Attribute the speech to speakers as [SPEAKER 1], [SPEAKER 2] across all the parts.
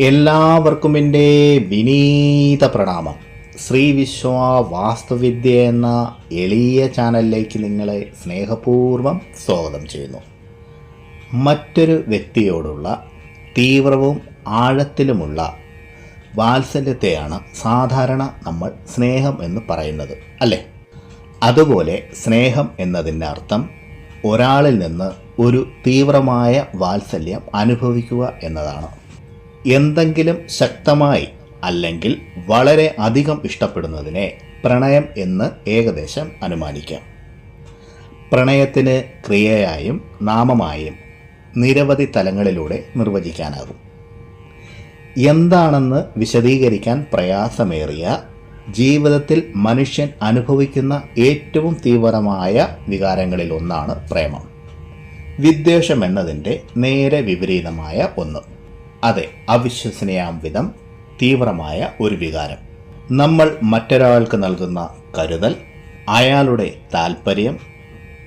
[SPEAKER 1] എല്ലാവർക്കും എന്റെ വിനീത പ്രണാമം. ശ്രീ വിശ്വ വാസ്തുവിദ്യ എന്ന എളിയ ചാനലിലേക്ക് നിങ്ങളെ സ്നേഹപൂർവം സ്വാഗതം ചെയ്യുന്നു. മറ്റൊരു വ്യക്തിയോടുള്ള തീവ്രവും ആഴത്തിലുമുള്ള വാത്സല്യത്തെയാണ് സാധാരണ നമ്മൾ സ്നേഹം എന്ന് പറയുന്നത് അല്ലേ? അതുപോലെ സ്നേഹം എന്നതിന്റെ അർത്ഥം ഒരാളിൽ നിന്ന് ഒരു തീവ്രമായ വാത്സല്യം അനുഭവിക്കുക എന്നതാണ്. എന്തെങ്കിലും ശക്തമായി അല്ലെങ്കിൽ വളരെ അധികം ഇഷ്ടപ്പെടുന്നതിനെ പ്രണയം എന്ന് ഏകദേശം അനുമാനിക്കാം. പ്രണയത്തിന് ക്രിയയായും നാമമായും നിരവധി തലങ്ങളിലൂടെ നിർവചിക്കാനാകും. എന്താണെന്ന് വിശദീകരിക്കാൻ പ്രയാസമേറിയ ജീവിതത്തിൽ മനുഷ്യൻ അനുഭവിക്കുന്ന ഏറ്റവും തീവ്രമായ വികാരങ്ങളിൽ ഒന്നാണ് പ്രേമം. വിദ്വേഷം എന്നതിന്റെ നേരെ വിപരീതമായ ഒന്ന്. അതെ അവിശ്വസനീയാം വിധം തീവ്രമായ ഒരു വികാരം. നമ്മൾ മറ്റൊരാൾക്ക് നൽകുന്ന കരുതൽ അയാളുടെ താൽപ്പര്യം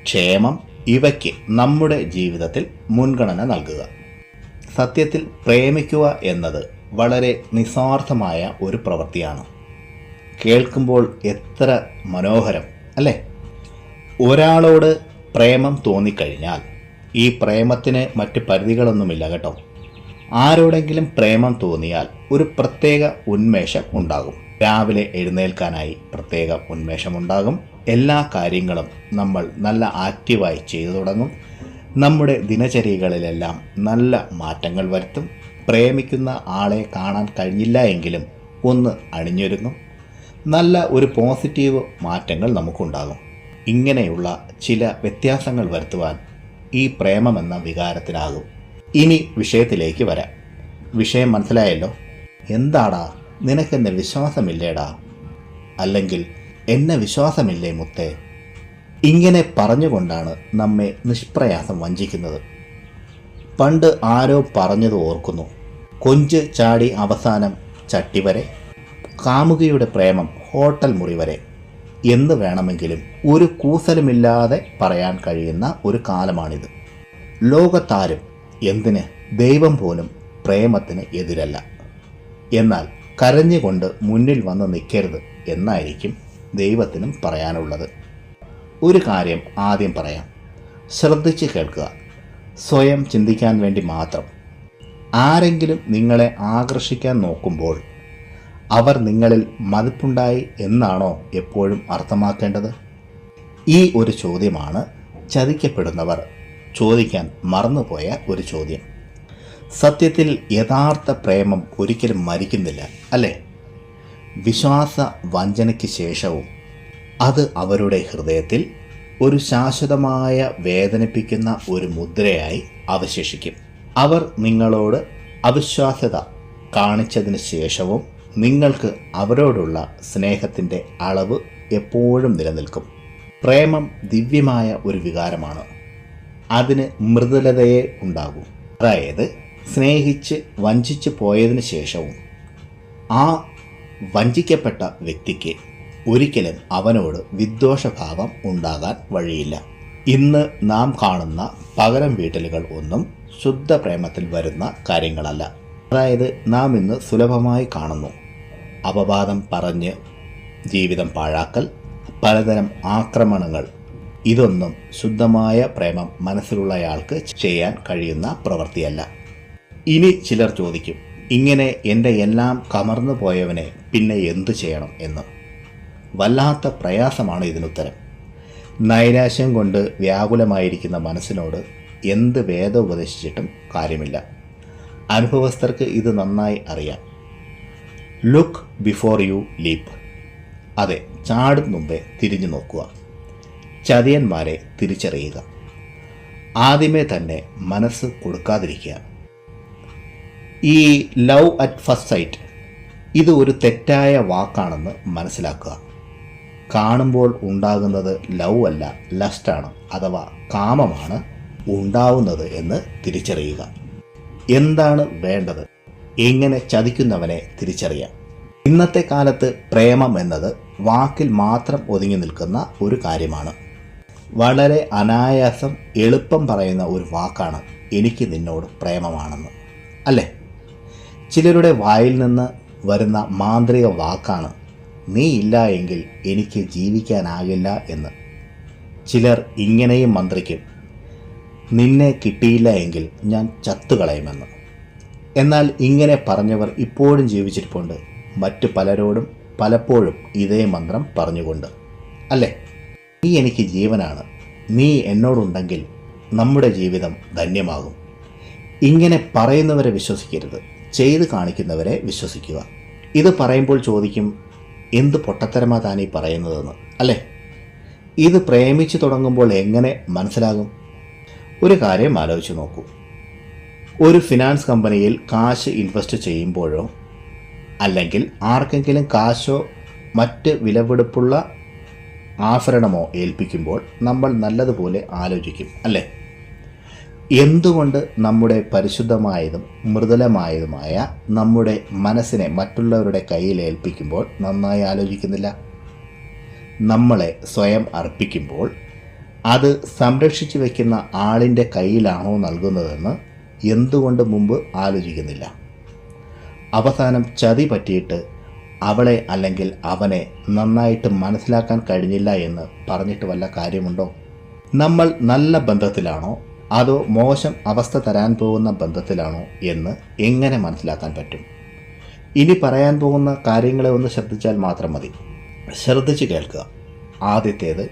[SPEAKER 1] ക്ഷേമം ഇവയ്ക്ക് നമ്മുടെ ജീവിതത്തിൽ മുൻഗണന നൽകുക. സത്യത്തിൽ പ്രേമിക്കുക എന്നത് വളരെ നിസ്വാർത്ഥമായ ഒരു പ്രവൃത്തിയാണ്. കേൾക്കുമ്പോൾ എത്ര മനോഹരം അല്ലേ? ഒരാളോട് പ്രേമം തോന്നിക്കഴിഞ്ഞാൽ ഈ പ്രേമത്തിന് മറ്റ് പരിധികളൊന്നുമില്ല കേട്ടോ. ആരോടെങ്കിലും പ്രേമം തോന്നിയാൽ ഒരു പ്രത്യേക ഉന്മേഷം ഉണ്ടാകും. രാവിലെ എഴുന്നേൽക്കാനായി പ്രത്യേക ഉന്മേഷമുണ്ടാകും എല്ലാ കാര്യങ്ങളും നമ്മൾ നല്ല ആക്റ്റീവായി ചെയ്തു തുടങ്ങും. നമ്മുടെ ദിനചര്യകളിലെല്ലാം നല്ല മാറ്റങ്ങൾ വരുത്തും. പ്രേമിക്കുന്ന ആളെ കാണാൻ കഴിഞ്ഞില്ല എങ്കിലും ഒന്ന് അണിഞ്ഞൊരുങ്ങും. നല്ല ഒരു പോസിറ്റീവ് മാറ്റങ്ങൾ നമുക്കുണ്ടാകും. ഇങ്ങനെയുള്ള ചില വ്യത്യാസങ്ങൾ വരുത്തുവാൻ ഈ പ്രേമമെന്ന വികാരത്തിനാകും ഇനി വിഷയത്തിലേക്ക് വരാം. വിഷയം മനസ്സിലായല്ലോ? എന്താടാ? നിനക്കെന്നെ വിശ്വാസമില്ലേടാ? അല്ലെങ്കിൽ എന്നെ വിശ്വാസമില്ലേ മുത്തേ? ഇങ്ങനെ പറഞ്ഞുകൊണ്ടാണ് നമ്മെ നിഷ്പ്രയാസം വഞ്ചിക്കുന്നത്. പണ്ട് ആരോ പറഞ്ഞത് ഓർക്കുന്നു. കൊഞ്ച് ചാടി അവസാനം ചട്ടി വരെ കാമുകിയുടെ പ്രേമം ഹോട്ടൽ മുറി വരെ. എന്ന് വേണമെങ്കിലും ഒരു കൂസലുമില്ലാതെ പറയാൻ കഴിയുന്ന ഒരു കാലമാണിത്. ലോകത്താരും എന്തിന്? ദൈവം പോലും പ്രേമത്തിന് എതിരല്ല. എന്നാൽ കരഞ്ഞുകൊണ്ട് മുന്നിൽ വന്ന് നിൽക്കരുത് എന്നായിരിക്കും ദൈവത്തിനും പറയാനുള്ളത്. ഒരു കാര്യം ആദ്യം പറയാം. ശ്രദ്ധിച്ച് കേൾക്കുക. സ്വയം ചിന്തിക്കാൻ വേണ്ടി മാത്രം. ആരെങ്കിലും നിങ്ങളെ ആകർഷിക്കാൻ നോക്കുമ്പോൾ അവർ നിങ്ങളിൽ മതിപ്പുണ്ടായി എന്നാണോ എപ്പോഴും അർത്ഥമാക്കേണ്ടത്? ഈ ഒരു ചോദ്യമാണ് ചതിക്കപ്പെടുന്നവർ. ചോദിക്കാൻ മറന്നുപോയ ഒരു ചോദ്യം. സത്യത്തിൽ യഥാർത്ഥ പ്രേമം ഒരിക്കലും മരിക്കുന്നില്ല അല്ലേ? വിശ്വാസ വഞ്ചനയ്ക്ക് ശേഷവും അത് അവരുടെ ഹൃദയത്തിൽ ഒരു ശാശ്വതമായ വേദനിപ്പിക്കുന്ന ഒരു മുദ്രയായി അവശേഷിക്കും. അവർ നിങ്ങളോട് അവിശ്വാസ്യത കാണിച്ചതിന് ശേഷവും നിങ്ങൾക്ക് അവരോടുള്ള സ്നേഹത്തിന്റെ അളവ് എപ്പോഴും നിലനിൽക്കും. പ്രേമം ദിവ്യമായ ഒരു വികാരമാണ്. അതിന് മൃദുലതയെ ഉണ്ടാകും. അതായത് സ്നേഹിച്ച് വഞ്ചിച്ച് പോയതിനു ശേഷവും ആ വഞ്ചിക്കപ്പെട്ട വ്യക്തിക്ക് ഒരിക്കലും അവനോട് വിദ്വേഷഭാവം ഉണ്ടാകാൻ വഴിയില്ല. ഇന്ന് നാം കാണുന്ന പകരം വീട്ടലുകൾ ഒന്നും ശുദ്ധ പ്രേമത്തിൽ വരുന്ന കാര്യങ്ങളല്ല. അതായത് നാം ഇന്ന് സുലഭമായി കാണുന്നു. അപവാദം പറഞ്ഞ് ജീവിതം പാഴാക്കൽ പലതരം ആക്രമണങ്ങൾ ഇതൊന്നും ശുദ്ധമായ പ്രേമം മനസ്സിലുള്ളയാൾക്ക് ചെയ്യാൻ കഴിയുന്ന പ്രവൃത്തിയല്ല. ഇനി ചിലർ ചോദിക്കും ഇങ്ങനെ എന്റെ എല്ലാം കമർന്നു പോയവനെ പിന്നെ എന്തു ചെയ്യണം എന്ന്? വല്ലാത്ത പ്രയാസമാണ് ഇതിനുത്തരം. നൈരാശ്യം കൊണ്ട് വ്യാകുലമായിരിക്കുന്ന മനസ്സിനോട് എന്ത് വേദം ഉപദേശിച്ചിട്ടും കാര്യമില്ല. അനുഭവസ്ഥർക്ക് ഇത് നന്നായി അറിയാം. ലുക്ക് ബിഫോർ യു ലീപ്പ് അതെ ചാടും മുമ്പേ തിരിഞ്ഞു നോക്കുക. ചതിയന്മാരെ തിരിച്ചറിയുക. ആദ്യമേ തന്നെ മനസ്സ് കൊടുക്കാതിരിക്കുക. ഈ ലവ് അറ്റ് ഫസ്റ്റ് സൈറ്റ് ഇത് ഒരു തെറ്റായ വാക്കാണെന്ന് മനസ്സിലാക്കുക. കാണുമ്പോൾ ഉണ്ടാകുന്നത് ലവ് അല്ല ലസ്റ്റാണ് അഥവാ കാമമാണ് ഉണ്ടാവുന്നത് എന്ന് തിരിച്ചറിയുക. എന്താണ് വേണ്ടത്? എങ്ങനെ ചതിക്കുന്നവനെ തിരിച്ചറിയാം? ഇന്നത്തെ കാലത്ത് പ്രേമം എന്നത് വാക്കിൽ മാത്രം ഒതുങ്ങി നിൽക്കുന്ന ഒരു കാര്യമാണ്. വളരെ അനായാസം എളുപ്പം പറയുന്ന ഒരു വാക്കാണ് എനിക്ക് നിന്നോട് പ്രേമമാണെന്ന്. അല്ലേ? ചിലരുടെ വായിൽ നിന്ന് വരുന്ന മാന്ത്രിക വാക്കാണ് നീ ഇല്ല എങ്കിൽ എനിക്ക് ജീവിക്കാനാകില്ല എന്ന്. ചിലർ ഇങ്ങനെയും മന്ത്രിക്കും നിന്നെ കിട്ടിയില്ല എങ്കിൽ ഞാൻ ചത്തുകളയുമെന്ന്. എന്നാൽ ഇങ്ങനെ പറഞ്ഞവർ ഇപ്പോഴും ജീവിച്ചിരിപ്പുണ്ട്. മറ്റു പലരോടും പലപ്പോഴും ഇതേ മന്ത്രം പറഞ്ഞുകൊണ്ട്. അല്ലേ? നീ എനിക്ക് ജീവനാണ്. നീ എന്നോടുണ്ടെങ്കിൽ നമ്മുടെ ജീവിതം ധന്യമാകും. ഇങ്ങനെ പറയുന്നവരെ വിശ്വസിക്കരുത്. ചെയ്ത് കാണിക്കുന്നവരെ വിശ്വസിക്കുക. ഇത് പറയുമ്പോൾ ചോദിക്കും എന്ത് പൊട്ടത്തരമാ താനീ പറയുന്നതെന്ന്? അല്ലേ? ഇത് പ്രേമിച്ചു തുടങ്ങുമ്പോൾ എങ്ങനെ മനസ്സിലാകും? ഒരു കാര്യം ആലോചിച്ച് നോക്കൂ. ഒരു ഫിനാൻസ് കമ്പനിയിൽ കാശ് ഇൻവെസ്റ്റ് ചെയ്യുമ്പോഴോ അല്ലെങ്കിൽ ആർക്കെങ്കിലും കാശോ മറ്റ് വിലപിടിപ്പുള്ള ആഭരണമോ ഏൽപ്പിക്കുമ്പോൾ നമ്മൾ നല്ലതുപോലെ ആലോചിക്കും അല്ലേ? എന്തുകൊണ്ട് നമ്മുടെ പരിശുദ്ധമായതും മൃദുലമായതുമായ നമ്മുടെ മനസ്സിനെ മറ്റുള്ളവരുടെ കയ്യിൽ ഏൽപ്പിക്കുമ്പോൾ നന്നായി ആലോചിക്കുന്നില്ല? നമ്മളെ സ്വയം അർപ്പിക്കുമ്പോൾ അത് സംരക്ഷിച്ചു വയ്ക്കുന്ന ആളിന്റെ കയ്യിലാണോ നൽകുന്നതെന്ന് എന്തുകൊണ്ട് മുമ്പ് ആലോചിക്കുന്നില്ല? അവസാനം ചതി പറ്റിയിട്ട് അവളെ അല്ലെങ്കിൽ അവനെ നന്നായിട്ട് മനസ്സിലാക്കാൻ കഴിഞ്ഞില്ല എന്ന് പറഞ്ഞിട്ട് വല്ല കാര്യമുണ്ടോ? നമ്മൾ നല്ല ബന്ധത്തിലാണോ? അതോ മോശം അവസ്ഥ തരാൻ പോകുന്ന ബന്ധത്തിലാണോ എന്ന് എങ്ങനെ മനസ്സിലാക്കാൻ പറ്റും? ഇനി പറയാൻ പോകുന്ന കാര്യങ്ങളെ ഒന്ന് ശ്രദ്ധിച്ചാൽ മാത്രം മതി. ശ്രദ്ധിച്ച് കേൾക്കുക. ആദ്യത്തേത്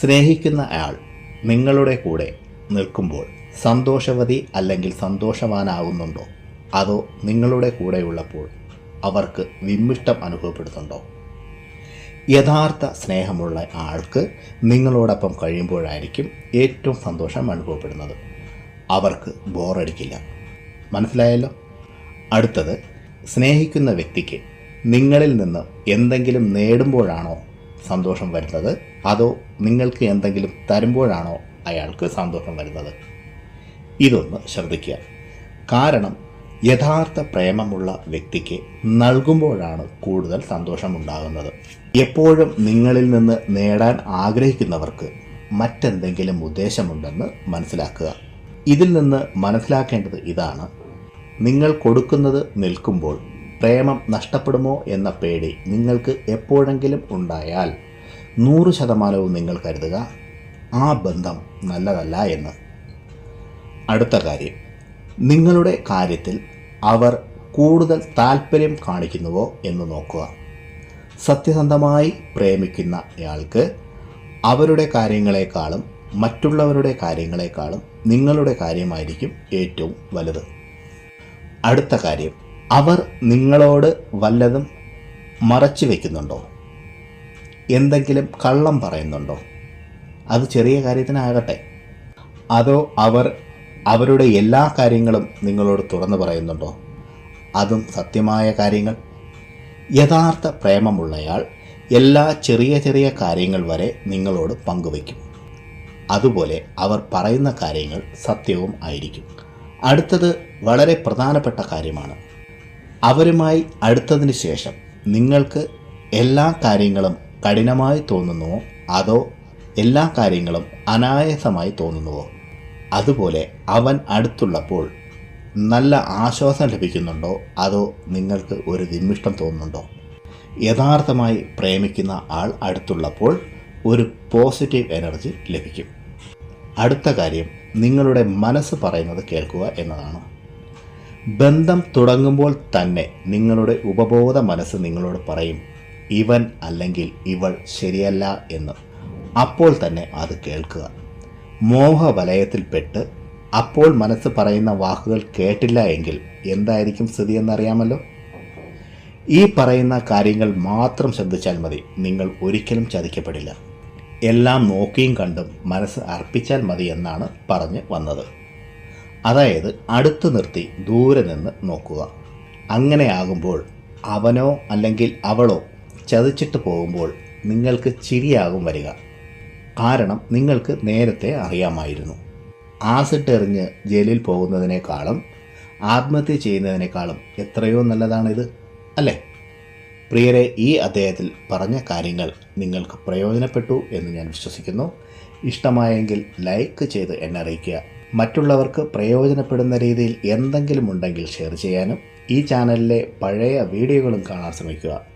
[SPEAKER 1] സ്നേഹിക്കുന്ന ആൾ നിങ്ങളുടെ കൂടെ നിൽക്കുമ്പോൾ സന്തോഷവതി അല്ലെങ്കിൽ സന്തോഷവാനാവുന്നുണ്ടോ? അതോ നിങ്ങളുടെ കൂടെയുള്ളപ്പോൾ? അവർക്ക് വിമ്മിഷ്ടം അനുഭവപ്പെടുന്നുണ്ടോ? യഥാർത്ഥ സ്നേഹമുള്ള ആൾക്ക് നിങ്ങളോടൊപ്പം കഴിയുമ്പോഴായിരിക്കും ഏറ്റവും സന്തോഷം അനുഭവപ്പെടുന്നത്. അവർക്ക് ബോറടിക്കില്ല. മനസ്സിലായല്ലോ? അടുത്തത് സ്നേഹിക്കുന്ന വ്യക്തിക്ക് നിങ്ങളിൽ നിന്ന് എന്തെങ്കിലും നേടുമ്പോഴാണോ സന്തോഷം വരുന്നത്? അതോ നിങ്ങൾക്ക് എന്തെങ്കിലും തരുമ്പോഴാണോ അയാൾക്ക് സന്തോഷം വരുന്നത്? ഇതൊന്ന് ശ്രദ്ധിക്കുക. കാരണം യഥാർത്ഥ പ്രേമമുള്ള വ്യക്തിക്ക് നൽകുമ്പോഴാണ് കൂടുതൽ സന്തോഷമുണ്ടാകുന്നത്. എപ്പോഴും നിങ്ങളിൽ നിന്ന് നേടാൻ ആഗ്രഹിക്കുന്നവർക്ക് മറ്റെന്തെങ്കിലും ഉദ്ദേശമുണ്ടെന്ന് മനസ്സിലാക്കുക. ഇതിൽ നിന്ന് മനസ്സിലാക്കേണ്ടത് ഇതാണ്. നിങ്ങൾ കൊടുക്കുന്നത് നിൽക്കുമ്പോൾ പ്രേമം നഷ്ടപ്പെടുമോ എന്ന പേടി നിങ്ങൾക്ക് എപ്പോഴെങ്കിലും ഉണ്ടായാൽ നൂറ് ശതമാനവും നിങ്ങൾ കരുതുക ആ ബന്ധം നല്ലതല്ല എന്ന്. അടുത്ത കാര്യം. നിങ്ങളുടെ കാര്യത്തിൽ അവർ കൂടുതൽ താല്പര്യം കാണിക്കുന്നുവോ എന്ന് നോക്കുക. സത്യസന്ധമായി പ്രേമിക്കുന്നയാൾക്ക് അവരുടെ കാര്യങ്ങളെക്കാളും മറ്റുള്ളവരുടെ കാര്യങ്ങളെക്കാളും നിങ്ങളുടെ കാര്യമായിരിക്കും ഏറ്റവും വലുത്. അടുത്ത കാര്യം അവർ നിങ്ങളോട് വല്ലതും മറച്ചു വയ്ക്കുന്നുണ്ടോ എന്തെങ്കിലും കള്ളം പറയുന്നുണ്ടോ? അത് ചെറിയ കാര്യത്തിനാകട്ടെ. അതോ അവർ അവരുടെ എല്ലാ കാര്യങ്ങളും നിങ്ങളോട് തുറന്നു പറയുന്നുണ്ടോ? അതും സത്യമായ കാര്യങ്ങൾ. യഥാർത്ഥ പ്രേമമുള്ളയാൾ എല്ലാ ചെറിയ ചെറിയ കാര്യങ്ങൾ വരെ നിങ്ങളോട് പങ്കുവയ്ക്കും. അതുപോലെ അവർ പറയുന്ന കാര്യങ്ങൾ സത്യവും ആയിരിക്കും. അടുത്തത് വളരെ പ്രധാനപ്പെട്ട കാര്യമാണ്. അവരുമായി അടുത്തതിന് ശേഷം നിങ്ങൾക്ക് എല്ലാ കാര്യങ്ങളും കഠിനമായി തോന്നുന്നുവോ? അതോ എല്ലാ കാര്യങ്ങളും അനായാസമായി തോന്നുന്നുവോ? അതുപോലെ അവൻ അടുത്തുള്ളപ്പോൾ നല്ല ആശ്വാസം ലഭിക്കുന്നുണ്ടോ? അതോ നിങ്ങൾക്ക് ഒരു വിമ്മിഷ്ടം തോന്നുന്നുണ്ടോ? യഥാർത്ഥമായി പ്രേമിക്കുന്ന ആൾ അടുത്തുള്ളപ്പോൾ ഒരു പോസിറ്റീവ് എനർജി ലഭിക്കും. അടുത്ത കാര്യം നിങ്ങളുടെ മനസ്സ് പറയുന്നത് കേൾക്കുക എന്നതാണ്. ബന്ധം തുടങ്ങുമ്പോൾ തന്നെ നിങ്ങളുടെ ഉപബോധ മനസ്സ് നിങ്ങളോട് പറയും ഇവൻ അല്ലെങ്കിൽ ഇവൾ ശരിയല്ല എന്ന്. അപ്പോൾ തന്നെ അത് കേൾക്കുക. മോഹവലയത്തിൽപ്പെട്ട് അപ്പോൾ മനസ്സ് പറയുന്ന വാക്കുകൾ കേട്ടില്ല എങ്കിൽ എന്തായിരിക്കും സ്ഥിതി എന്നറിയാമല്ലോ? ഈ പറയുന്ന കാര്യങ്ങൾ മാത്രം ശ്രദ്ധിച്ചാൽ മതി. നിങ്ങൾ ഒരിക്കലും ചതിക്കപ്പെടില്ല. എല്ലാം നോക്കിയും കണ്ടും മനസ്സ് അർപ്പിച്ചാൽ മതി എന്നാണ് പറഞ്ഞ് വന്നത്. അതായത് അടുത്ത് നിർത്തി ദൂരെ നിന്ന് നോക്കുക. അങ്ങനെയാകുമ്പോൾ അവനോ അല്ലെങ്കിൽ അവളോ ചതിച്ചിട്ട് പോകുമ്പോൾ നിങ്ങൾക്ക് ചിരിയാകും വരിക. കാരണം നിങ്ങൾക്ക് നേരത്തെ അറിയാമായിരുന്നു. ആസിഡ് എറിഞ്ഞ് ജയിലിൽ പോകുന്നതിനേക്കാളും ആത്മഹത്യ ചെയ്യുന്നതിനേക്കാളും എത്രയോ നല്ലതാണിത് അല്ലേ? പ്രിയരെ ഈ അദ്ദേഹത്തിൽ പറഞ്ഞ കാര്യങ്ങൾ നിങ്ങൾക്ക് പ്രയോജനപ്പെട്ടു എന്ന് ഞാൻ വിശ്വസിക്കുന്നു. ഇഷ്ടമായെങ്കിൽ ലൈക്ക് ചെയ്ത് എന്നെ അറിയിക്കുക. മറ്റുള്ളവർക്ക് പ്രയോജനപ്പെടുന്ന രീതിയിൽ എന്തെങ്കിലും ഉണ്ടെങ്കിൽ ഷെയർ ചെയ്യാനും ഈ ചാനലിലെ പഴയ വീഡിയോകളും കാണാൻ ശ്രമിക്കുക.